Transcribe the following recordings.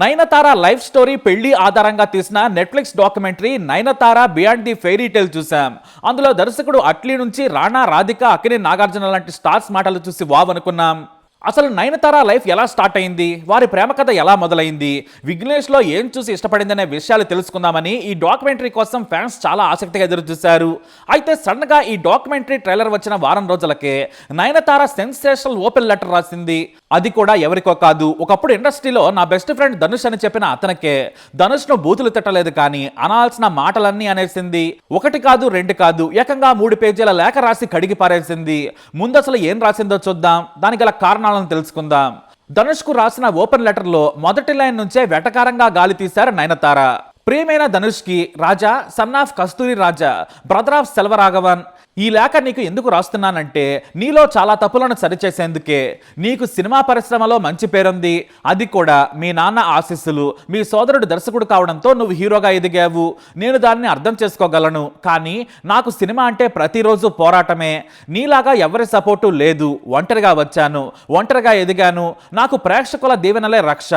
Nayanthara life story పెళ్ళి ఆధారంగా తీసిన Netflix documentary Nayanthara beyond the fairy tale చూసాం అందులో దర్శకుడు అట్లీ నుంచి రాణా రాధిక అక్కినే నాగార్జున లాంటి స్టార్స్ మాటలు చూసి వావ్ అనుకున్నాం. అసలు నయనతార లైఫ్ ఎలా స్టార్ట్ అయింది? వారి ప్రేమ కథ ఎలా మొదలైంది? విఘ్నేష్లో ఏం చూసి ఇష్టపడిందనే విషయాలు తెలుసుకుందామని ఈ డాక్యుమెంటరీ కోసం ఫ్యాన్స్ చాలా ఆసక్తిగా ఎదురు చూశారు అయితే సడన్గా ఈ డాక్యుమెంటరీ ట్రైలర్ వచ్చిన వారం రోజులకే నయనతార సెన్సేషనల్ ఓపెన్ లెటర్ రాసింది. అది కూడా ఎవరికో కాదు. ఒకప్పుడు ఇండస్ట్రీలో నా బెస్ట్ ఫ్రెండ్ ధనుష్ అని చెప్పిన అతనికే ధనుష్ను బూతులు తిట్టలేదు కానీ అనాల్సిన మాటలన్నీ అనేసింది. ఒకటి కాదు రెండు కాదు ఏకంగా మూడు పేజీల లేఖ రాసి కడిగి పారేసింది. ముందసలు ఏం రాసిందో చూద్దాం. దానికి గల కారణాలను తెలుసుకుందాం. ధనుష్కు రాసిన ఓపెన్ లెటర్లో మొదటి లైన్ నుంచే వెటకారంగా గాలి తీశారు నయనతార. ప్రియమైన ధనుష్కి Raja son of Kasthuri Raja brother of Selvaraghavan ఈ లేఖ నీకు ఎందుకు రాస్తున్నానంటే నీలో చాలా తప్పులను సరిచేసేందుకే నీకు సినిమా పరిశ్రమలో మంచి పేరుంది. అది కూడా మీ నాన్న ఆశీస్సులు మీ సోదరుడు దర్శకుడు కావడంతో నువ్వు హీరోగా ఎదిగావు. నేను దాన్ని అర్థం చేసుకోగలను. కానీ నాకు సినిమా అంటే ప్రతిరోజు పోరాటమే. నీలాగా ఎవరి సపోర్టు లేదు. ఒంటరిగా వచ్చాను. ఒంటరిగా ఎదిగాను. నాకు ప్రేక్షకుల దీవెనలే రక్ష.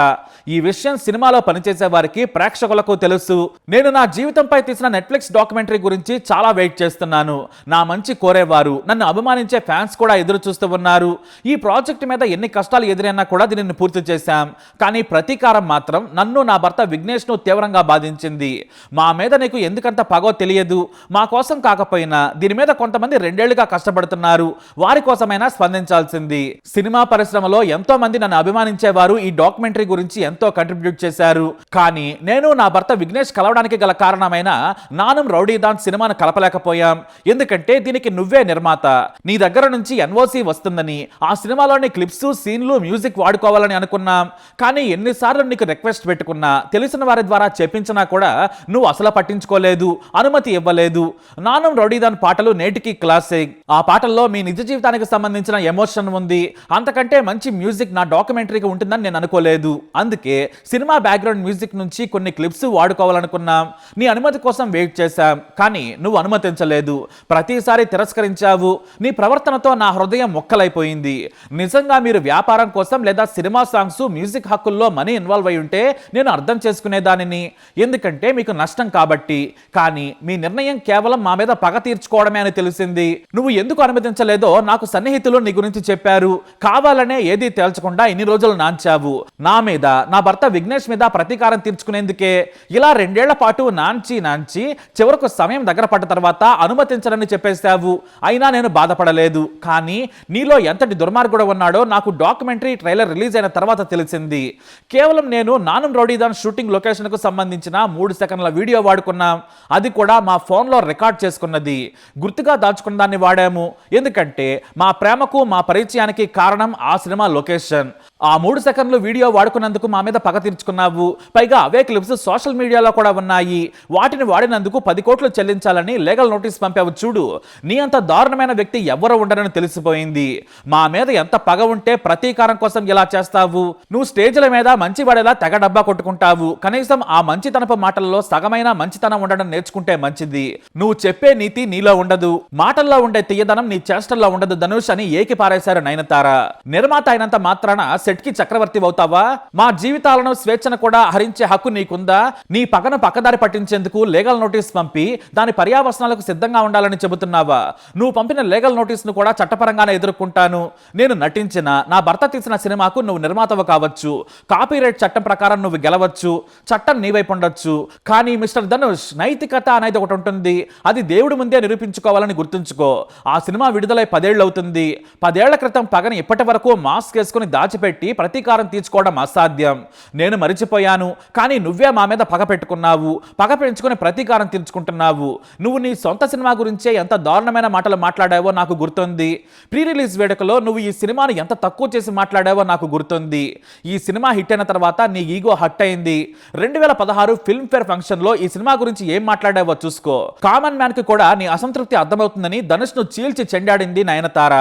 ఈ విషయం సినిమాలో పనిచేసే వారికి ప్రేక్షకులకు తెలుసు. నేను నా జీవితంపై తీసిన నెట్ఫ్లిక్స్ డాక్యుమెంటరీ గురించి చాలా వెయిట్ చేస్తున్నాను. నా మంచి కోరేవారు. నన్ను అభిమానించే ఫ్యాన్స్ కూడా ఎదురు చూస్తూ ఉన్నారు. ఈ ప్రాజెక్ట్ మీద ఎన్ని కష్టాలు ఎదురైనా కూడా దీనిని పూర్తి చేశాం. కానీ ప్రతీకారం మాత్రం నన్ను నా భర్త విఘ్నేష్ను తీవ్రంగా బాధించింది. మా మీద నీకు ఎందుకంత పగో తెలియదు. మా కోసం కాకపోయినా దీని మీద కొంతమంది రెండేళ్ళుగా కష్టపడుతున్నారు. వారి కోసమైనా స్పందించాల్సింది. సినిమా పరిశ్రమలో ఎంతో మంది నన్ను అభిమానించేవారు ఈ డాక్యుమెంటరీ గురించి ఎంతో కంట్రిబ్యూట్ చేశారు. కానీ నేను నా భర్త విఘ్నేష్ కలవడానికి గల కారణమైన నానం రౌడీదాన్ సినిమాను కలపలేకపోయాం. ఎందుకంటే దీనికి నువ్వే నిర్మాత. నీ దగ్గర నుంచి ఎన్ఓసి వస్తుందని ఆ సినిమాలోని క్లిప్స్ సీన్లు మ్యూజిక్ వాడుకోవాలని అనుకున్నాం. కానీ ఎన్నిసార్లు నీకు రిక్వెస్ట్ పెట్టుకున్నా తెలిసిన వారి ద్వారా చెప్పించినా కూడా నువ్వు అసలు పట్టించుకోలేదు అనుమతి ఇవ్వలేదు. నానం రౌడీదాన్ పాటలు నేటికి క్లాసిక్. ఆ పాటల్లో మీ నిజ జీవితానికి సంబంధించిన ఎమోషన్ ఉంది. అంతకంటే మంచి మ్యూజిక్ నా డాక్యుమెంటరీకి ఉంటుందని నేను అనుకోలేదు. అందుకే సినిమా బ్యాక్గ్రౌండ్ మ్యూజిక్ నుంచి కొన్ని క్లిప్స్ వాడుకోవాలనుకున్నాం. నీ అనుమతి కోసం వెయిట్ చేశాం. కానీ నువ్వు అనుమతించలేదు. ప్రతిసారి తిరస్కరించావు. నీ ప్రవర్తనతో నా హృదయం మొక్కలైపోయింది నిజంగా మీరు వ్యాపారం కోసం లేదా సినిమా సాంగ్స్ మ్యూజిక్ హక్కుల్లో మనీ ఇన్వాల్వ్ అయి ఉంటే నేను అర్థం చేసుకునేదానిని. ఎందుకంటే మీకు నష్టం కాబట్టి. కానీ మీ నిర్ణయం కేవలం మా మీద పగ తీర్చుకోవడమే అని తెలిసింది. నువ్వు ఎందుకు అనుమతించలేదో నాకు సన్నిహితులు నీ గురించి చెప్పారు. కావాలనే ఏదీ తేల్చకుండా ఇన్ని రోజులు నాంచావు. నా మీద నా భర్త విఘ్నేష్ మీద ప్రతీకారం తీర్చుకునేందుకే ఇలా రెండేళ్ళ పాటు నాంచి నాంచి చివరకు సమయం దగ్గర పడ్డ తర్వాత అనుమతించరని చెప్పేశావు అయినా నేను బాధపడలేదు. కానీ నీలో ఎంతటి దుర్మార్గుడు ఉన్నాడో నాకు డాక్యుమెంటరీ ట్రైలర్ రిలీజ్ అయిన తర్వాత తెలిసింది. కేవలం నేను నానం రౌడీదాన్ షూటింగ్ లొకేషన్కు సంబంధించిన మూడు సెకండ్ల వీడియో వాడుకున్నాం. అది కూడా మా ఫోన్లో రికార్డ్ చేసుకున్నది. గుర్తుగా దాచుకున్న దాన్ని వాడాము. ఎందుకంటే మా ప్రేమకు మా పరిచయానికి కారణం ఆ సినిమా లొకేషన్. ఆ మూడు సెకండ్లు వీడియో వాడుకున్నందుకు మా మీద పగ తీర్చుకున్నావు. పైగా అవే క్లిప్స్ సోషల్ మీడియాలో కూడా ఉన్నాయి. వాటిని వాడినందుకు పది కోట్లు చెల్లించాలని లీగల్ నోటీస్ పంపావు చూడు. నీ అంత దారుణమైన వ్యక్తి ఎవరు ఉండరని తెలిసిపోయింది. మా మీద ఎంత పగ ఉంటే ప్రతీకారం కోసం ఇలా చేస్తావు. నువ్వు స్టేజ్ల మీద మంచి వాడేలా తెగ డబ్బా కొట్టుకుంటావు. కనీసం ఆ మంచితనపు మాటల్లో సగమైన మంచితనం ఉండడం నేర్చుకుంటే మంచిది. నువ్వు చెప్పే నీతి నీలో ఉండదు. మాటల్లో ఉండే తీయదనం నీ చేష్టల్లో ఉండదు. ధనుష్ అని ఏకి పారేశారు నయనతార. నిర్మాత అయినంత మాత్రాన సెట్కి చక్రవర్తి అవుతావా? మా జీవితాలను స్వేచ్ఛను కూడా హరించే హక్కు నీకుందా? నీ పగను పక్కదారి పట్టించేందుకు లీగల్ నోటీస్ పంపి దాని పర్యావసనాలకు సిద్ధంగా ఉండాలని చెబుతున్నావా? నువ్వు పంపిన లీగల్ నోటీస్ను కూడా చట్టపరంగానే ఎదుర్కొంటాను. నేను నటించిన నా భర్త తీసిన సినిమాకు నువ్వు నిర్మాతవు కావచ్చు. కాపీరైట్ చట్టం ప్రకారం నువ్వు గెలవచ్చు. చట్టం నీవైపు ఉండొచ్చు. కానీ మిస్టర్ ధనుష్ నైతికత అనేది ఒకటి ఉంటుంది. అది దేవుడి ముందే నిరూపించుకోవాలని గుర్తుంచుకో. ఆ సినిమా విడుదలై పదేళ్ళు అవుతుంది పదేళ్ళ క్రితం పగని ఇప్పటి వరకు మాస్క్ వేసుకుని దాచిపెట్టి పెట్టి ప్రతీకారం తీర్చుకోవడం అసాధ్యం. నేను మరిచిపోయాను కానీ నువ్వే మా మీద పగ పెట్టుకున్నావు. పగ పెంచుకుని ప్రతీకారం తీర్చుకుంటున్నావు. నువ్వు నీ సొంత సినిమా గురించే ఎంత దారుణమైన మాటలు మాట్లాడావో నాకు గుర్తుంది. ప్రీ రిలీజ్ వేడుకలో నువ్వు ఈ సినిమాను ఎంత తక్కువ చేసి మాట్లాడావో నాకు గుర్తుంది. ఈ సినిమా హిట్ అయిన తర్వాత నీ ఈగో హట్ అయింది. రెండు వేల పదహారు ఫిల్మ్ఫేర్ ఫంక్షన్లో ఈ సినిమా గురించి ఏం మాట్లాడావో చూసుకో. కామన్ మ్యాన్కి కూడా నీ అసంతృప్తి అర్థమవుతుందని ధనుష్ను చీల్చి చెండాడింది నయనతార.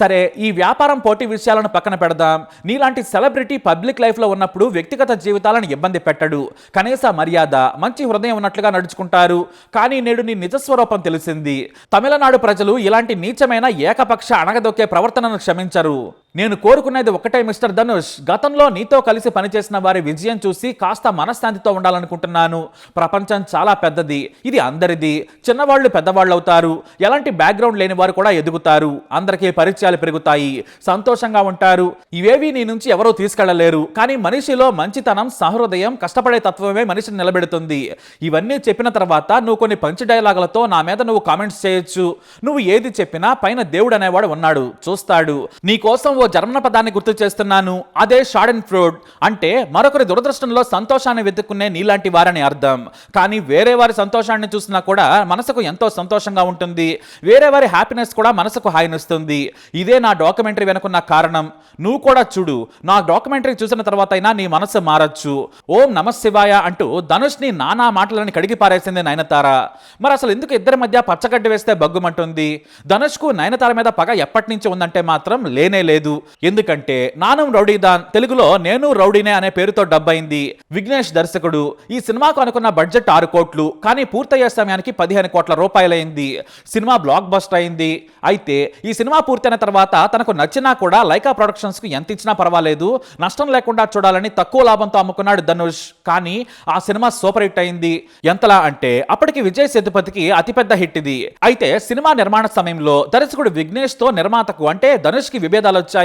సరే ఈ వ్యాపారం పోటీ విషయాలను పక్కన పెడదాం. నీలాంటి సెలబ్రిటీ పబ్లిక్ లైఫ్లో ఉన్నప్పుడు వ్యక్తిగత జీవితాలను ఇబ్బంది పెట్టడు. కనీస మర్యాద మంచి హృదయం ఉన్నట్లుగా నడుచుకుంటారు. కానీ నేడు నీ నిజస్వరూపం తెలిసింది. తమిళనాడు ప్రజలు ఇలాంటి నీచమైన ఏకపక్ష అణగదొక్కే ప్రవర్తనను క్షమించరు. నేను కోరుకునేది ఒకటే మిస్టర్ ధనుష్. గతంలో నీతో కలిసి పనిచేసిన వారి విజయం చూసి కాస్త మనశ్శాంతితో ఉండాలనుకుంటున్నాను. ప్రపంచం చాలా పెద్దది ఇది అందరిది. చిన్నవాళ్ళు పెద్దవాళ్ళు అవుతారు ఎలాంటి బ్యాక్గ్రౌండ్ లేని వారు కూడా ఎదుగుతారు. అందరికీ పరిచయాలు పెరుగుతాయి. సంతోషంగా ఉంటారు. ఇవేవి నీ నుంచి ఎవరూ తీసుకెళ్ళలేరు. కానీ మనిషిలో మంచితనం సహృదయం కష్టపడే తత్వమే మనిషిని నిలబెడుతుంది. ఇవన్నీ చెప్పిన తర్వాత నువ్వు కొన్ని పంచి డైలాగులతో నా మీద నువ్వు కామెంట్స్ చేయొచ్చు. నువ్వు ఏది చెప్పినా పైన దేవుడు అనేవాడు ఉన్నాడు చూస్తాడు. నీ కోసం ఓ జర్మన పదాన్ని గుర్తు చేస్తున్నాను. అదే షాడెన్ ఫ్రోడ్ అంటే మరొకరి దురదృష్టంలో సంతోషాన్ని వెతుక్కునే నీలాంటి వారని అర్థం. కానీ వేరే వారి సంతోషాన్ని చూసినా కూడా మనసుకు ఎంతో సంతోషంగా ఉంటుంది. వేరే వారి హ్యాపీనెస్ కూడా మనసుకు హాయినిస్తుంది. ఇదే నా డాక్యుమెంటరీ వెనుకున్న కారణం. నువ్వు కూడా చూడు. నా డాక్యుమెంటరీ చూసిన తర్వాత అయినా నీ మనసు మారచ్చు. ఓం నమ శివాయ అంటూ ధనుష్ని నానా మాటలని కడిగి పారేసింది నయనతార. మరి అసలు ఎందుకు ఇద్దరి మధ్య పచ్చగడ్డి వేస్తే బగ్గుమంటుంది ధనుష్కు నయనతార మీద పగ ఎప్పటి నుంచి ఉందంటే మాత్రం లేనే లేదు. ఎందుకంటే నానం రౌడీదాన్ తెలుగులో నేను రౌడీనే అనే పేరుతో డబ్బైంది విఘ్నేష్ దర్శకుడు ఈ సినిమాకు అనుకున్న బడ్జెట్ ఆరు కోట్లు కానీ పూర్తయ్యే సమయానికి పదిహేను కోట్ల రూపాయలైంది. సినిమా బ్లాక్ బస్టర్ అయింది. అయితే ఈ సినిమా పూర్తయిన తర్వాత తనకు నచ్చినా కూడా లైకా ప్రొడక్షన్స్కు ఎంత ఇచ్చినా పర్వాలేదు. నష్టం లేకుండా చూడాలని తక్కువ లాభంతో అమ్ముకున్నాడు ధనుష్. కానీ ఆ సినిమా సూపర్ హిట్ అయింది. ఎంతలా అంటే అప్పటికి విజయ్ సేతుపతికి అతిపెద్ద హిట్ ఇది అయితే సినిమా నిర్మాణ సమయంలో దర్శకుడు విఘ్నేష్తో నిర్మాతకు అంటే ధనుష్కి విభేదాలు వచ్చాయి.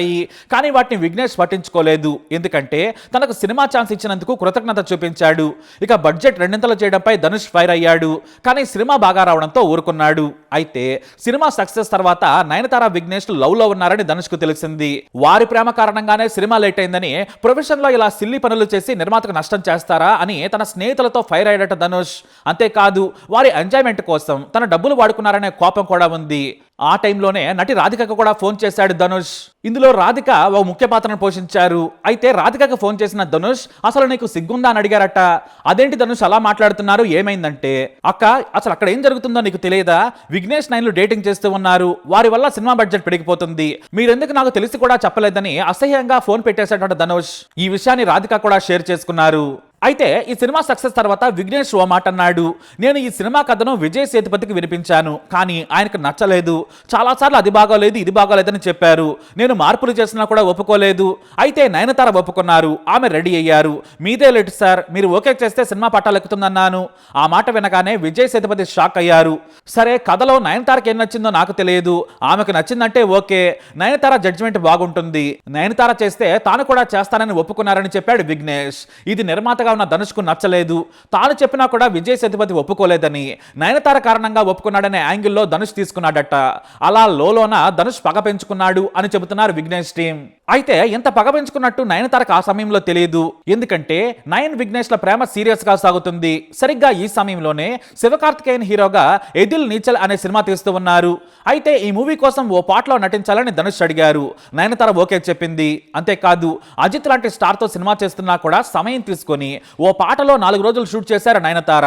కానీ వాటిని విఘ్నేష్ పట్టించుకోలేదు. ఎందుకంటే తనకు సినిమా ఛాన్స్ ఇచ్చినందుకు కృతజ్ఞత చూపించాడు. ఇక బడ్జెట్ రెండింతలు చేయడంపై ధనుష్ ఫైర్ అయ్యాడు. కానీ సినిమా బాగా రావడంతో ఊరుకున్నాడు. అయితే సినిమా సక్సెస్ తర్వాత నయనతార విఘ్నేష్ లవ్లో ఉన్నారని ధనుష్కు తెలిసింది. వారి ప్రేమ కారణంగానే సినిమా లేట్ అయిందని ప్రొఫెషన్లో ఇలా సిల్లి పనులు చేసి నిర్మాతకు నష్టం చేస్తారా అని తన స్నేహితులతో ఫైర్ అయ్యాడట ధనుష్. అంతేకాదు వారి ఎంజాయ్మెంట్ కోసం తన డబ్బులు వాడుకున్నారనే కోపం కూడా ఉంది. ఆ టైంలోనే నటి రాధికకు కూడా ఫోన్ చేశాడు ధనుష్. ఇందులో రాధిక ఓ ముఖ్య పాత్రను పోషించారు. అయితే రాధికకు ఫోన్ చేసిన ధనుష్ అసలు నీకు సిగ్గుందా? అని అడిగారట. అదేంటి ధనుష్ అలా మాట్లాడుతున్నారు? ఏమైందంటే? అక్క అసలు అక్కడ ఏం జరుగుతుందో నీకు తెలియదా? విఘ్నేష్ నైన్లు డేటింగ్ చేస్తూ ఉన్నారు. వారి వల్ల సినిమా బడ్జెట్ పెరిగిపోతుంది. మీరెందుకు నాకు తెలిసి కూడా చెప్పలేదని అసహ్యంగా ఫోన్ పెట్టేశాడట ధనుష్. ఈ విషయాన్ని రాధిక కూడా షేర్ చేసుకున్నారు. అయితే ఈ సినిమా సక్సెస్ తర్వాత విఘ్నేష్ ఓ మాట అన్నాడు నేను ఈ సినిమా కథను విజయ్ సేతుపతికి వినిపించాను కానీ ఆయనకు నచ్చలేదు. చాలాసార్లు అది బాగోలేదు ఇది బాగోలేదని చెప్పారు. నేను మార్పులు చేసినా కూడా ఒప్పుకోలేదు. అయితే నయనతార ఒప్పుకున్నారు. ఆమె రెడీ అయ్యారు. మీదే లేట్ సార్. మీరు ఓకే చేస్తే సినిమా పట్టాలెక్కుతుందన్నాను ఆ మాట వినగానే విజయ్ సేతుపతి షాక్ అయ్యారు. సరే కథలో నయనతారకి ఏం నచ్చిందో నాకు తెలియదు. ఆమెకు నచ్చిందంటే ఓకే. నయనతార జడ్జిమెంట్ బాగుంటుంది. నయనతార చేస్తే తాను కూడా చేస్తానని ఒప్పుకున్నారని చెప్పాడు విఘ్నేష్. ఇది నిర్మాత నిర్మాతగా ఉన్న ధనుష్కు నచ్చలేదు. తాను చెప్పినా కూడా విజయ్ సేతుపతి ఒప్పుకోలేదని. నయనతార కారణంగా ఒప్పుకున్నాడనే యాంగిల్లో ధనుష్ తీసుకున్నాడట. అలా లోలోన ధనుష్ పగ పెంచుకున్నాడు అని చెబుతున్నారు విఘ్నేష్ టీం. అయితే ఇంత పగ పెంచుకున్నట్టు నయనతారకు ఆ సమయంలో తెలియదు. ఎందుకంటే నయన్ విఘ్నేష్ల ప్రేమ సీరియస్గా సాగుతుంది. సరిగ్గా ఈ సమయంలోనే శివకార్తికేయన్ హీరోగా ఎదిల్ నీచల్ అనే సినిమా తీస్తూ ఉన్నారు. అయితే ఈ మూవీ కోసం ఓ పాటలో నటించాలని ధనుష్ అడిగారు. నయనతార ఓకే చెప్పింది. అంతేకాదు అజిత్ లాంటి స్టార్తో సినిమా చేస్తున్నా కూడా సమయం తీసుకొని ఓ పాటలో నాలుగు రోజులు షూట్ చేశారు నయనతార.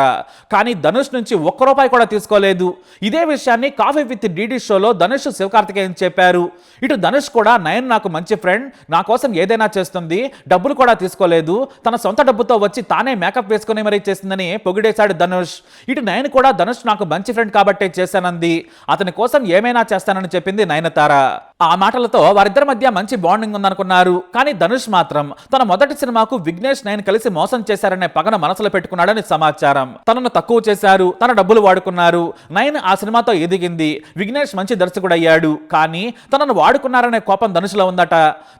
కానీ ధనుష్ నుంచి ఒక్క రూపాయి కూడా తీసుకోలేదు. ఇదే విషయాన్ని కాఫీ విత్ డీడీ షోలో ధనుష్ శివకార్తికేయన్ చెప్పారు. ఇటు ధనుష్ కూడా నయన్ నాకు మంచి ఫ్రెండ్ ఫ్రెండ్ నా కోసం ఏదైనా చేస్తుంది డబ్బులు కూడా తీసుకోలేదు తన సొంత డబ్బుతో వచ్చి తానే మేకప్ వేసుకుని మరీ చేసిందని పొగిడేశాడు ధనుష్. ఇటు నయన్ కూడా ధనుష్ నాకు మంచి ఫ్రెండ్ కాబట్టే చేశానంది. అతని కోసం ఏమైనా చేస్తానని చెప్పింది నయనతార. ఆ మాటలతో వారిద్దరి మధ్య మంచి బాండింగ్ ఉందనుకున్నారు. కానీ ధనుష్ మాత్రం తన మొదటి సినిమాకు విఘ్నేష్ నయన్ కలిసి మోసం చేశారనే పగన మనసులో పెట్టుకున్నాడని సమాచారం. తనను తక్కువ చేశారు తన డబ్బులు వాడుకున్నారు. నయన్ ఆ సినిమాతో ఎదిగింది విఘ్నేష్ మంచి దర్శకుడయ్యాడు కానీ తనను వాడుకున్నారనే కోపం ధనుష్లో ఉందట.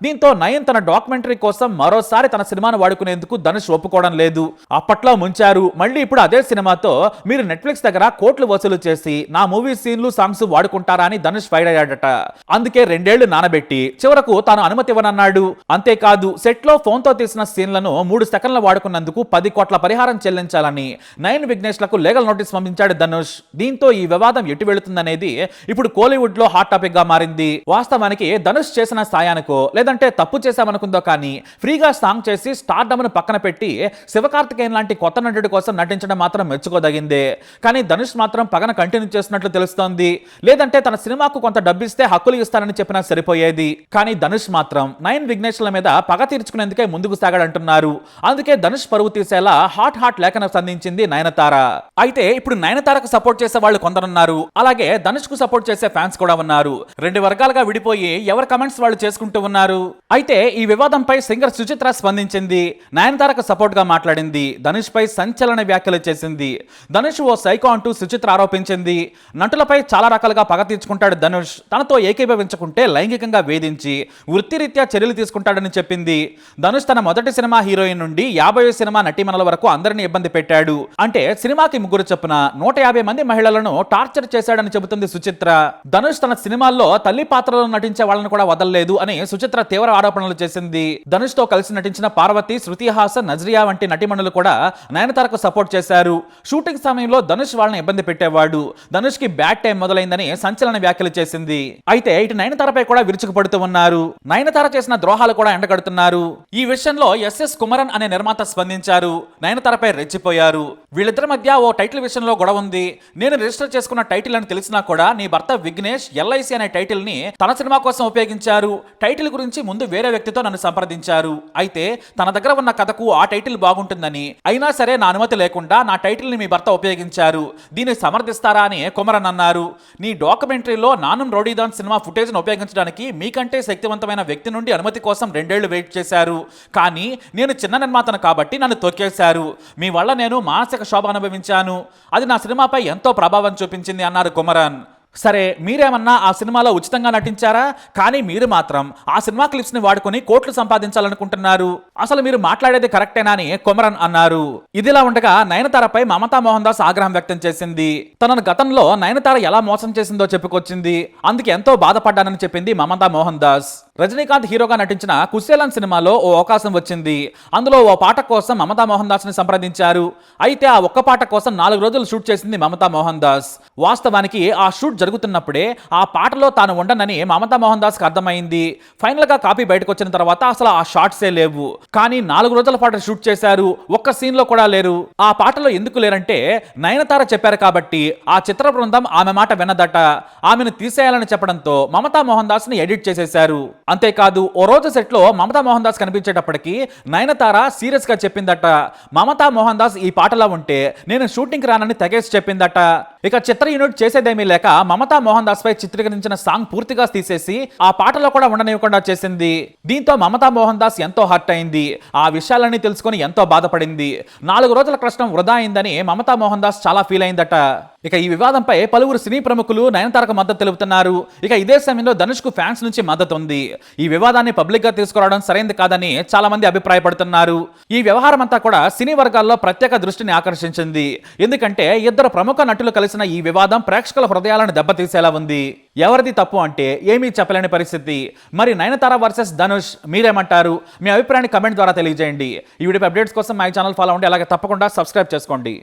దీంతో నయన్ తన డాక్యుమెంటరీ కోసం మరోసారి తన సినిమాను వాడుకునేందుకు ధనుష్ ఒప్పుకోవడం లేదు. అప్పట్లో ముంచారు. మళ్ళీ ఇప్పుడు అదే సినిమాతో మీరు నెట్ఫ్లిక్స్ దగ్గర కోట్లు వసూలు చేసి నా మూవీ సీన్లు సాంగ్స్ వాడుకుంటారా అని ధనుష్ ఫైర్ అయ్యాడట. అందుకే రెండేళ్ళు నానబెట్టి చివరకు తాను అనుమతి ఇవ్వనన్నాడు. అంతేకాదు సెట్లో ఫోన్తో తీసిన సీన్లను మూడు సెకండ్లు వాడుకున్నందుకు పది కోట్ల పరిహారం చెల్లించాలని నయన్ విఘ్నేష్లకు లీగల్ నోటీస్ పంపించాడు ధనుష్. దీంతో ఈ వివాదం ఎటు వెళుతుందనేది ఇప్పుడు కోలీవుడ్లో హాట్ టాపిక్గా మారింది. వాస్తవానికి ధనుష్ చేసిన సాయానికో లేదంటే తప్పు చేశామనుకుందో కానీ ఫ్రీగా సాంగ్ చేసి స్టార్డమ్ను పక్కన పెట్టి శివకార్తికేయన్ లాంటి కొత్త నటుడి కోసం నటించడం మాత్రం మెచ్చుకోదగిందే. కానీ ధనుష్ మాత్రం పగన కంటిన్యూ చేస్తున్నట్లు తెలుస్తోంది. లేదంటే తన సినిమాకు కొంత డబ్బిస్తే హక్కులు ఇస్తానని చెప్పినా సరిపోయేది. కానీ ధనుష్ మాత్రం నయన్ విఘ్నేష్ల మీద పగ తీర్చుకునేందుకే ముందుకు సాగాడంటున్నారు. అందుకే ధనుష్ పరువు తీసేలా హాట్ హాట్ లేఖనం సంధించింది నయనతార. అయితే ఇప్పుడు నయనతారకు సపోర్ట్ చేసే వాళ్ళు కొందరున్నారు. అలాగే ధనుష్కు సపోర్ట్ చేసే ఫ్యాన్స్ కూడా ఉన్నారు. రెండు వర్గాలుగా విడిపోయి ఎవరి కమెంట్స్ వాళ్ళు చేసుకుంటూ ఉన్నారు? అయితే ఈ వివాదంపై సింగర్ సుచిత్ర స్పందించింది. నయనతారకు సపోర్ట్గా మాట్లాడింది. ధనుష్ పై సంచలన వ్యాఖ్యలు చేసింది. ధనుష్ ఓ సైకో అంటూ సుచిత్ర ఆరోపించింది. నటులపై చాలా రకాలుగా పగ తీర్చుకుంటాడు ధనుష్. తనతో ఏకీభవించకుండా చేసుకుంటే లైంగికంగా వేధించి వృత్తిరీత్యా చర్యలు తీసుకుంటాడని చెప్పింది. ధనుష్ తన మొదటి సినిమా హీరోయిన్ నుండి యాభై సినిమా నటీమణుల వరకు అందరినీ ఇబ్బంది పెట్టాడు. అంటే సినిమాకి ముగ్గురు చొప్పున నూట యాభై మంది మహిళలను టార్చర్ చేశాడని చెబుతుంది సుచిత్ర. ధనుష్ తన సినిమాల్లో తల్లి పాత్రలో నటించే వాళ్ళని కూడా వదలలేదు అని సుచిత్ర తీవ్ర ఆరోపణలు చేసింది. ధనుష్తో కలిసి నటించిన పార్వతి శృతి హాసన్ నజ్రియా వంటి నటిమణులు కూడా నయనతారకు సపోర్ట్ చేశారు. షూటింగ్ సమయంలో ధనుష్ వాళ్ళని ఇబ్బంది పెట్టేవాడు. ధనుష్కి బ్యాడ్ టైం మొదలైందని సంచలన వ్యాఖ్యలు చేసింది. అయితే ఇటు నయనతారపై కూడా విరుచుకుపడుతూ ఉన్నారు. నయనతార చేసిన ద్రోహాలు కూడా ఎండగడుతున్నారు. ఈ విషయంలో ఎస్ఎస్ కుమరన్ అనే నిర్మాత స్పందించారు. నయనతారపై రెచ్చిపోయారు. వీళ్ళిద్దరి మధ్య ఓ టైటిల్ విషయంలో గొడవ ఉంది. నేను రిజిస్టర్ చేసుకున్న టైటిల్ అని తెలిసినా కూడా నీ భర్త విఘ్నేష్ ఎల్ఐసి అనే టైటిల్ని తన సినిమా కోసం ఉపయోగించారు. టైటిల్ గురించి ముందు వేరే వ్యక్తితో నన్ను సంప్రదించారు. అయితే తన దగ్గర ఉన్న కథకు ఆ టైటిల్ బాగుంటుందని. అయినా సరే నా అనుమతి లేకుండా నా టైటిల్ని మీ భర్త ఉపయోగించారు. దీన్ని సమర్థిస్తారా అని కుమరన్ అన్నారు. నీ డాక్యుమెంటరీలో నానం రౌడీదాన్ సినిమా ఉపయోగించడానికి మీకంటే శక్తివంతమైన వ్యక్తి నుండి అనుమతి కోసం రెండేళ్ళు వెయిట్ చేశారు. కానీ నేను చిన్న నిర్మాతను కాబట్టి నన్ను తొక్కేశారు. మీ వల్ల నేను మానసిక శోభ అనుభవించాను. అది నా సినిమాపై ఎంతో ప్రభావం చూపించింది అన్నారు కుమరన్. సరే మీరేమన్నా ఆ సినిమాలో ఉచితంగా నటించారా? కానీ మీరు మాత్రం ఆ సినిమా క్లిప్స్ని వాడుకొని కోట్లు సంపాదించాలనుకుంటున్నారు. అసలు మీరు మాట్లాడేది కరెక్టేనా అని కొమరన్ అన్నారు. ఇదిలా ఉండగా నయనతారపై మమతా మోహన్ దాస్ ఆగ్రహం వ్యక్తం చేసింది. తనను గతంలో నయనతార ఎలా మోసం చేసిందో చెప్పుకొచ్చింది. అందుకే ఎంతో బాధపడ్డానని చెప్పింది మమతా మోహన్ దాస్. రజనీకాంత్ హీరోగా నటించిన కుశేలన్ సినిమాలో ఓ అవకాశం వచ్చింది. అందులో ఓ పాట కోసం మమతా మోహన్ దాస్ని సంప్రదించారు. అయితే ఆ ఒక్క పాట కోసం నాలుగు రోజులు షూట్ చేసింది మమతా మోహన్ దాస్. వాస్తవానికి ఆ షూట్ జరుగుతున్నప్పుడే ఆ పాటలో తాను ఉండనని మమతా మోహన్ దాస్కి అర్థమైంది. ఫైనల్గా కాపీ బయటకు వచ్చిన తర్వాత అసలు ఆ షార్ట్సే లేవు. కానీ నాలుగు రోజుల పాటు షూట్ చేశారు. ఒక్క సీన్లో కూడా లేరు. ఆ పాటలో ఎందుకు లేరంటే నయనతార చెప్పారు కాబట్టి ఆ చిత్ర బృందం ఆమె మాట విన్నదట ఆమెను తీసేయాలని చెప్పడంతో మమతా మోహన్ దాస్ని ఎడిట్ చేసేశారు. అంతేకాదు ఓ రోజు సెట్లో మమతా మోహన్ దాస్ కనిపించేటప్పటికి నయనతార సీరియస్గా చెప్పిందట. మమతా మోహన్ దాస్ ఈ పాటలా ఉంటే నేను షూటింగ్ రానని తెగేసి చెప్పిందట. ఇక చిత్ర యూనిట్ చేసేదేమీ లేక మమతా మోహన్ దాస్ పై చిత్రీకరించిన సాంగ్ పూర్తిగా తీసేసి ఆ పాటలో కూడా ఉండనివ్వకుండా చేసింది. దీంతో మమతా మోహన్ దాస్ ఎంతో హర్ట్ అయింది. ఆ విషయాలన్నీ తెలుసుకొని ఎంతో బాధపడింది. నాలుగు రోజుల కష్టం వృధా అయిందని మమతా మోహన్ దాస్ చాలా ఫీల్ అయిందట. ఇక ఈ వివాదంపై పలువురు సినీ ప్రముఖులు నయనతారకు మద్దతు తెలుపుతున్నారు. ఇక ఇదే సమయంలో ధనుష్కు ఫ్యాన్స్ నుంచి మద్దతు ఉంది. ఈ వివాదాన్ని పబ్లిక్గా తీసుకురావడం సరైంది కాదని చాలా మంది అభిప్రాయపడుతున్నారు. ఈ వ్యవహారం అంతా కూడా సినీ వర్గాల్లో ప్రత్యేక దృష్టిని ఆకర్షించింది. ఎందుకంటే ఇద్దరు ప్రముఖ నటులు కలిసిన ఈ వివాదం ప్రేక్షకుల హృదయాలను దెబ్బతీసేలా ఉంది. ఎవరిది తప్పు అంటే ఏమీ చెప్పలేని పరిస్థితి. మరి నయనతార వర్సెస్ ధనుష్ మీరేమంటారు? మీ అభిప్రాయాన్ని కమెంట్ ద్వారా తెలియజేయండి. ఈ వీడియో అప్డేట్స్ కోసం మై ఛానల్ ఫాలో అవ్వండి. అలాగే తప్పకుండా సబ్స్క్రైబ్ చేసుకోండి.